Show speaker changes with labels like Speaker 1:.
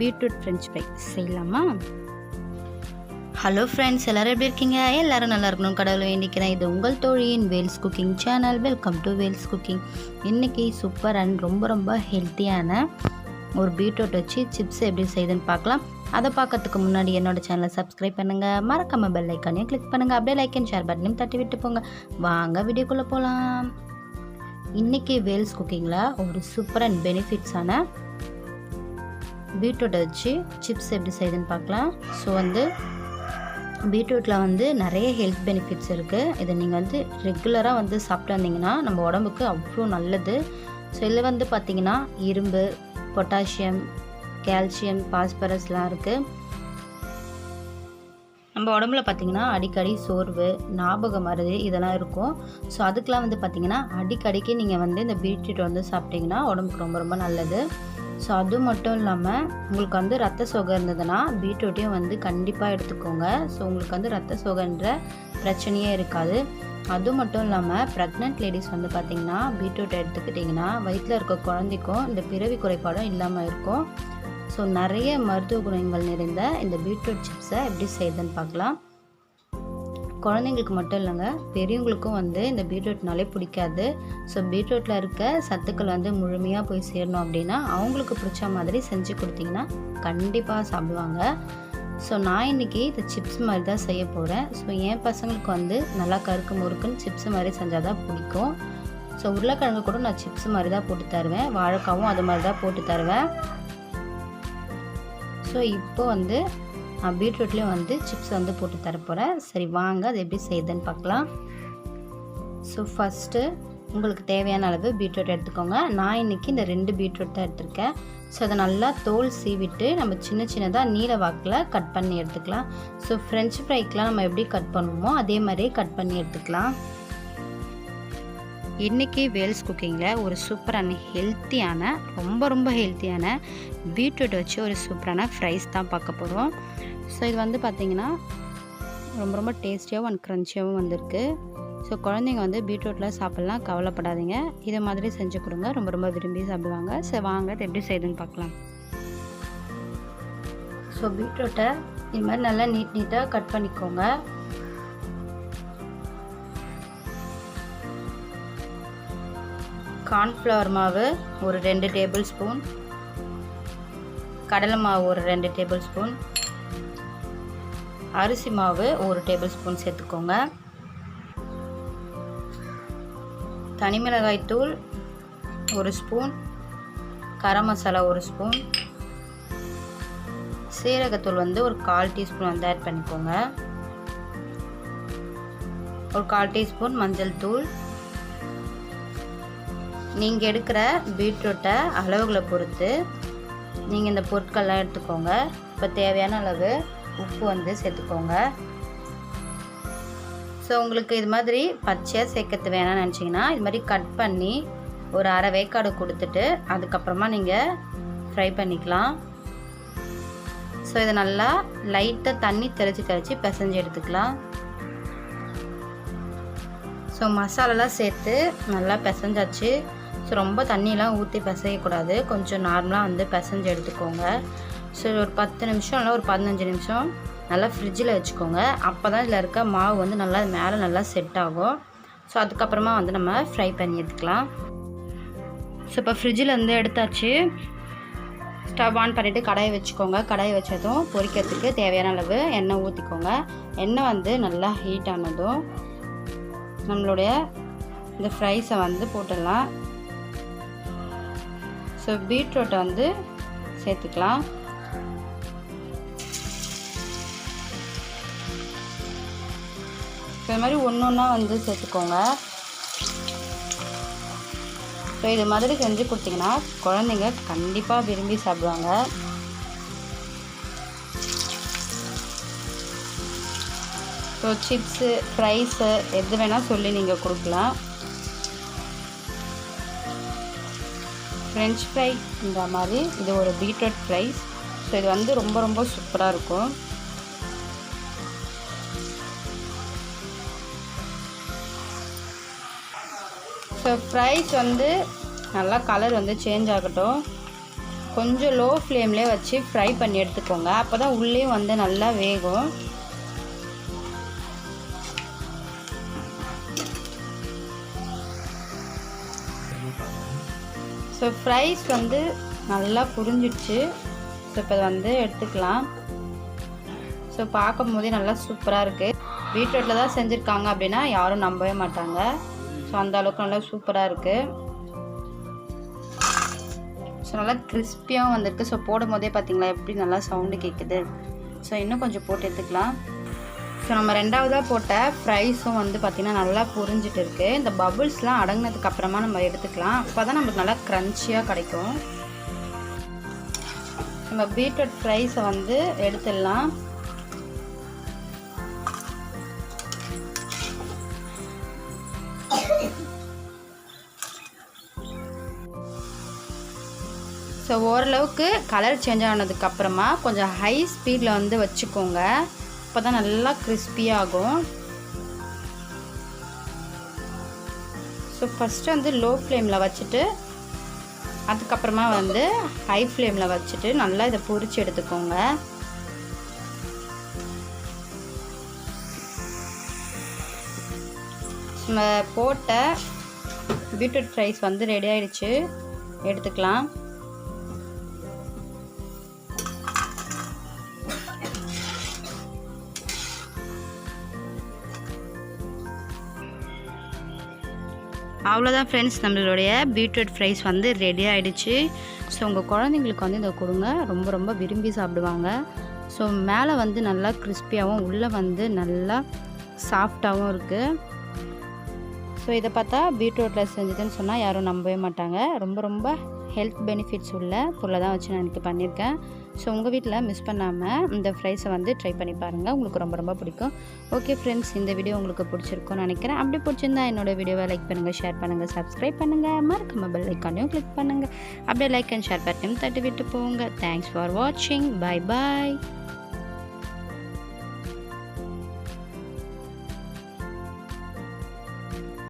Speaker 1: Beetroot French fry. செய்யலாமா? Hello friends எல்லோரும் எப்படி இருக்கீங்க? எல்லோரும் நல்லா இருக்கணும். கடவுளை வேண்டிக்கிறேன் இது உங்கள் தோழியின் Vels cooking channel welcome to Vels cooking இன்றைக்கி சூப்பர் அண்ட் ரொம்ப ரொம்ப ஹெல்த்தியான ஒரு பீட்ரூட் வச்சு சிப்ஸ் எப்படி செய்யுதுன்னு பார்க்கலாம். அதை பார்க்கறதுக்கு முன்னாடி என்னோட சேனலை சப்ஸ்கிரைப் பண்ணுங்கள் மறக்காம பெல் ஐக்கானையும் கிளிக் பண்ணுங்கள் அப்படியே லைக் அண்ட் ஷேர் பட்டனையும் தட்டி விட்டு போங்க. வாங்க வீடியோக்குள்ளே போகலாம் இன்றைக்கி வேல்ஸ் குக்கிங்கில் ஒரு சூப்பர் அண்ட் பெனிஃபிட்ஸான பீட்ரூட்டை வச்சு சிப்ஸ் எப்படி செய்யுதுன்னு பார்க்கலாம். ஸோ வந்து பீட்ரூட்டில் வந்து நிறைய ஹெல்த் பெனிஃபிட்ஸ் இருக்குது இதை நீங்கள் வந்து ரெகுலராக வந்து சாப்பிட்டு வந்தீங்கன்னா நம்ம உடம்புக்கு அவ்வளோ நல்லது. ஸோ இதில் வந்து பார்த்திங்கன்னா இரும்பு பொட்டாசியம் கால்சியம் பாஸ்பரஸ்லாம் இருக்குது நம்ம உடம்புல பார்த்திங்கன்னா அடிக்கடி சோர்வு ஞாபக மருது இதெல்லாம் இருக்கும். ஸோ அதுக்கெலாம் வந்து பார்த்திங்கன்னா அடிக்கடிக்கு நீங்கள் வந்து இந்த பீட்ரூட் வந்து சாப்பிட்டிங்கன்னா உடம்புக்கு ரொம்ப ரொம்ப நல்லது. ஸோ அது மட்டும் இல்லாமல் உங்களுக்கு வந்து ரத்த சோகை இருந்ததுன்னா பீட்ரூட்டையும் வந்து கண்டிப்பாக எடுத்துக்கோங்க. ஸோ உங்களுக்கு வந்து ரத்த சோகைன்ற பிரச்சனையே இருக்காது. அது மட்டும் இல்லாமல் ப்ரெக்னென்ட் லேடிஸ் வந்து பார்த்திங்கன்னா பீட்ரூட் எடுத்துக்கிட்டிங்கன்னா வயிற்றில் இருக்க குழந்தைக்கும் இந்த பிறவி குறைபாடும் இல்லாமல் இருக்கும். ஸோ நிறைய மருத்துவ குணங்கள் நிறைந்த இந்த பீட்ரூட் சிப்ஸை எப்படி செய்யுதுன்னு பார்க்கலாம் குழந்தைங்களுக்கு மட்டும் இல்லைங்க பெரியவங்களுக்கும் வந்து இந்த பீட்ரூட்னாலே பிடிக்காது. ஸோ பீட்ரூட்டில் இருக்க சத்துக்கள் வந்து முழுமையாக போய் சேரணும் அப்படின்னா அவங்களுக்கு பிடிச்ச மாதிரி செஞ்சு கொடுத்தீங்கன்னா கண்டிப்பாக சாப்பிடுவாங்க. ஸோ நான் இன்றைக்கி இந்த சிப்ஸ் மாதிரி தான் செய்ய போகிறேன் ஸோ என் பசங்களுக்கு வந்து நல்லா கருக்கு முறுக்குன்னு சிப்ஸ் மாதிரி செஞ்சால் தான் பிடிக்கும். ஸோ உருளைக்கிழங்கு கூட நான் சிப்ஸ் மாதிரி தான் போட்டு தருவேன். வாழைக்காவும் அது மாதிரி தான் போட்டு தருவேன். ஸோ இப்போ வந்து பீட்ரூட்லேயும் வந்து சிப்ஸ் வந்து போட்டு தரப்போகிறேன் சரி வாங்க அது எப்படி செய்யுதுன்னு பார்க்கலாம். ஸோ ஃபஸ்ட்டு உங்களுக்கு தேவையான அளவு பீட்ரூட் எடுத்துக்கோங்க. நான் இன்றைக்கி இந்த ரெண்டு பீட்ரூட் தான் எடுத்திருக்கேன். ஸோ அதை நல்லா தோல் சீவிட்டு நம்ம சின்ன சின்னதாக நீல வாக்கில் கட் பண்ணி எடுத்துக்கலாம். ஸோ ஃப்ரெஞ்ச் ஃப்ரைக்கெலாம் நம்ம எப்படி கட் பண்ணுவோமோ அதே மாதிரியே கட் பண்ணி எடுத்துக்கலாம். இன்றைக்கி வேல்ஸ் குக்கிங்கில் ஒரு சூப்பரான ஹெல்த்தியான ரொம்ப ரொம்ப ஹெல்த்தியான பீட்ரூட் வச்சு ஒரு சூப்பரான ஃப்ரைஸ் தான் பார்க்க போகிறோம். ஸோ இது வந்து பார்த்திங்கன்னா ரொம்ப ரொம்ப டேஸ்டியாகவும் அண்ட் க்ரன்ச்சியாகவும் வந்திருக்கு. ஸோ குழந்தைங்க வந்து பீட்ரூட்டில் சாப்பிட்லாம் கவலைப்படாதீங்க. இதை மாதிரி செஞ்சு கொடுங்க. ரொம்ப ரொம்ப விரும்பி சாப்பிடுவாங்க. ஸோ வாங்க இது எப்படி செய்யுதுன்னு பார்க்கலாம். ஸோ பீட்ரூட்டை இது மாதிரி நல்லா நீட் நீட்டாக கட் பண்ணிக்கோங்க. கார்ன்ஃப்ளவர் மாவு ஒரு ரெண்டு டேபிள் ஸ்பூன். கடலை மாவு ஒரு ரெண்டு டேபிள் ஸ்பூன். அரிசி மாவு ஒரு டேபிள் ஸ்பூன் சேர்த்துக்கோங்க. தனிமிளகாய் தூள் ஒரு ஸ்பூன். கரம் மசாலா ஒரு ஸ்பூன். சீரகத்தூள் வந்து ஒரு கால் டீஸ்பூன் வந்து ஆட் பண்ணிக்கோங்க. ஒரு கால் டீஸ்பூன் மஞ்சள் தூள். நீங்கள் எடுக்கிற பீட்ரூட்டை அளவுகளை பொறுத்து நீங்கள் இந்த பொருட்கள்லாம் எடுத்துக்கோங்க. இப்போ தேவையான அளவு உப்பு வந்து சேர்த்துக்கோங்க. ஸோ உங்களுக்கு இது மாதிரி பச்சையாக சேர்க்கறது வேணாம்னு நினச்சிங்கன்னா இது மாதிரி கட் பண்ணி ஒரு அரை வேக்காடு கொடுத்துட்டு அதுக்கப்புறமா நீங்கள் ஃப்ரை பண்ணிக்கலாம். ஸோ இதை நல்லா லைட்டாக தண்ணி தெளித்து தெளித்து பிசைஞ்சு எடுத்துக்கலாம். ஸோ மசாலாலாம் சேர்த்து நல்லா பிசைஞ்சாச்சு. ஸோ ரொம்ப தண்ணியெலாம் ஊற்றி பிசையக்கூடாது. கொஞ்சம் நார்மலாக வந்து பிசைஞ்சு எடுத்துக்கோங்க. ஸோ ஒரு பத்து நிமிஷம் இல்லை ஒரு பதினஞ்சு நிமிஷம் நல்லா ஃப்ரிட்ஜில் வச்சுக்கோங்க. அப்போ தான் இதில் இருக்க மாவு வந்து நல்லா மேலே நல்லா செட் ஆகும். ஸோ அதுக்கப்புறமா வந்து நம்ம ஃப்ரை பண்ணி எடுத்துக்கலாம். ஸோ இப்போ ஃப்ரிட்ஜில் வந்து எடுத்தாச்சு. ஸ்டவ் ஆன் பண்ணிவிட்டு கடாயை வச்சுக்கோங்க. கடாயை வச்சதும் பொரிக்கிறதுக்கு தேவையான அளவு எண்ணெய் ஊற்றிக்கோங்க எண்ணெய் வந்து நல்லா ஹீட் ஆனதும் நம்மளுடைய இந்த ஃப்ரைஸை வந்து போட்டுடலாம். ஸோ பீட்ரூட்டை வந்து சேர்த்துக்கலாம். இது மாதிரி ஒன்று ஒன்றா வந்து சேர்த்துக்கோங்க. ஸோ இது மாதிரி செஞ்சு கொடுத்தீங்கன்னா குழந்தைங்க கண்டிப்பாக விரும்பி சாப்பிடுவாங்க. ஸோ சிப்ஸு ஃப்ரைஸு எது வேணால் சொல்லி நீங்கள் கொடுக்கலாம். ஃப்ரெஞ்ச் ஃப்ரை இந்த மாதிரி. இது ஒரு பீட்ரூட் ஃப்ரைஸ் ஸோ இது வந்து ரொம்ப ரொம்ப சூப்பராக இருக்கும். ஸோ ஃப்ரைஸ் வந்து நல்லா கலர் வந்து சேஞ்ச் ஆகட்டும். கொஞ்சம் லோ ஃப்ளேம்லேயே வச்சு ஃப்ரை பண்ணி எடுத்துக்கோங்க. அப்போ தான் உள்ளேயும் வந்து நல்லா வேகும். ஸோ ஃப்ரைஸ் வந்து நல்லா புரிஞ்சிடுச்சு. ஸோ இப்போ வந்து எடுத்துக்கலாம். ஸோ பார்க்கும் போதே நல்லா சூப்பராக இருக்குது பீட்ரூட்டில் தான் செஞ்சுருக்காங்க அப்படின்னா யாரும் நம்பவே மாட்டாங்க. ஸோ அந்த அளவுக்கு நல்லா சூப்பராக இருக்குது ஸோ நல்லா கிறிஸ்பியாகவும் வந்திருக்கு. ஸோ போடும் போதே பார்த்தீங்களா எப்படி நல்லா சவுண்டு கேட்குது ஸோ இன்னும் கொஞ்சம் போட்டு எடுத்துக்கலாம். ஸோ நம்ம ரெண்டாவதாக போட்ட ஃப்ரைஸும் வந்து பார்த்திங்கன்னா நல்லா புரிஞ்சிட்டு இருக்குது இந்த பபுள்ஸ்லாம் அடங்கினதுக்கு அப்புறமா நம்ம எடுத்துக்கலாம். அப்போ தான் நமக்கு நல்லா க்ரன்ச்சியாக கிடைக்கும். நம்ம பீட்ரூட் ஃப்ரைஸை வந்து எடுத்துடலாம். ஸோ ஓரளவுக்கு கலர் சேஞ்ச் ஆனதுக்கப்புறமா கொஞ்சம் ஹை ஸ்பீடில் வந்து வச்சுக்கோங்க. அப்போ தான் நல்லா கிறிஸ்பியாகும் ஸோ ஃபஸ்ட்டு வந்து லோ ஃப்ளேமில் வச்சுட்டு அதுக்கப்புறமா வந்து ஹை ஃப்ளேமில் வச்சுட்டு நல்லா இதை பொறிச்சு எடுத்துக்கோங்க. நம்ம போட்ட பீட்ரூட் ஃப்ரைஸ் வந்து ரெடி ஆயிடுச்சு. எடுத்துக்கலாம். அவ்வளோதான் ஃப்ரெண்ட்ஸ் நம்மளுடைய பீட்ரூட் ஃப்ரைஸ் வந்து ரெடி ஆகிடுச்சு ஸோ உங்கள் குழந்தைங்களுக்கு வந்து இதை கொடுங்க. ரொம்ப ரொம்ப விரும்பி சாப்பிடுவாங்க. ஸோ மேலே வந்து நல்லா கிறிஸ்பியாகவும் உள்ளே வந்து நல்லா சாஃப்டாகவும் இருக்குது ஸோ இதை பார்த்தா பீட்ரூட்டில் செஞ்சதுன்னு சொன்னால் யாரும் நம்பவே மாட்டாங்க. ரொம்ப ரொம்ப ஹெல்த் பெனிஃபிட்ஸ் உள்ள பொருளை தான் வச்சு நான் எனக்கு பண்ணியிருக்கேன். ஸோ உங்கள் வீட்டில் மிஸ் பண்ணாமல் இந்த ஃப்ரைஸை வந்து ட்ரை பண்ணி பாருங்கள் உங்களுக்கு ரொம்ப ரொம்ப பிடிக்கும். ஓகே ஃப்ரெண்ட்ஸ் இந்த வீடியோ உங்களுக்கு பிடிச்சிருக்கும்னு நினைக்கிறேன். அப்படி பிடிச்சிருந்தா என்னோடய வீடியோவை லைக் பண்ணுங்கள் ஷேர் பண்ணுங்கள் சப்ஸ்கிரைப் பண்ணுங்கள் மறக்காம பெல் ஐக்கானையும் கிளிக் பண்ணுங்கள் அப்படியே லைக் அண்ட் ஷேர் பட்டனையும் தட்டி விட்டு போங்க. தேங்க்ஸ் ஃபார் வாட்சிங் பை பாய்